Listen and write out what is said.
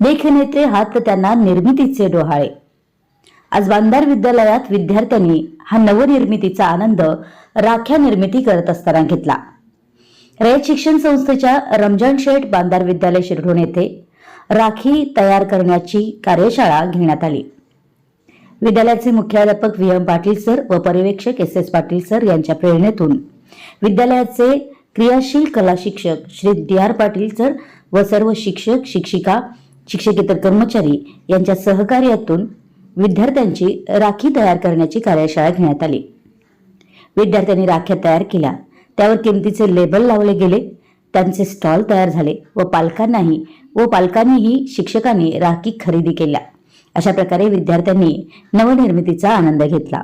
नेत्रे हात त्यांना निर्मितीचे डोहाळे. आज बांधार विद्यालयात विद्यार्थ्यांनी हा नवनिर्मितीचा आनंद राख्या निर्मिती करत असताना घेतला. रयत शिक्षण संस्थेच्या रमजान शेठ बांधार विद्यालय शिरढोण येथे राखी तयार करण्याची कार्यशाळा घेण्यात आली. विद्यालयाचे मुख्याध्यापक व्ही एम पाटील सर व पर्यवेक्षक एस एस पाटील सर यांच्या प्रेरणेतून विद्यालयाचे क्रियाशील कला शिक्षक Shri D R Patil sir व सर्व शिक्षक शिक्षिका शिक्षकेतर कर्मचारी यांच्या सहकार्यातून विद्यार्थ्यांची राखी तयार करण्याची कार्यशाळा घेण्यात आली. विद्यार्थ्यांनी राख्या तयार केल्या. त्यावर किमतीचे लेबल लावले गेले. त्यांचे स्टॉल तयार झाले व पालकांनाही व पालकांनीही शिक्षकांनी राखी खरेदी केल्या. अशा प्रकारे विद्यार्थ्यांनी नवनिर्मितीचा आनंद घेतला.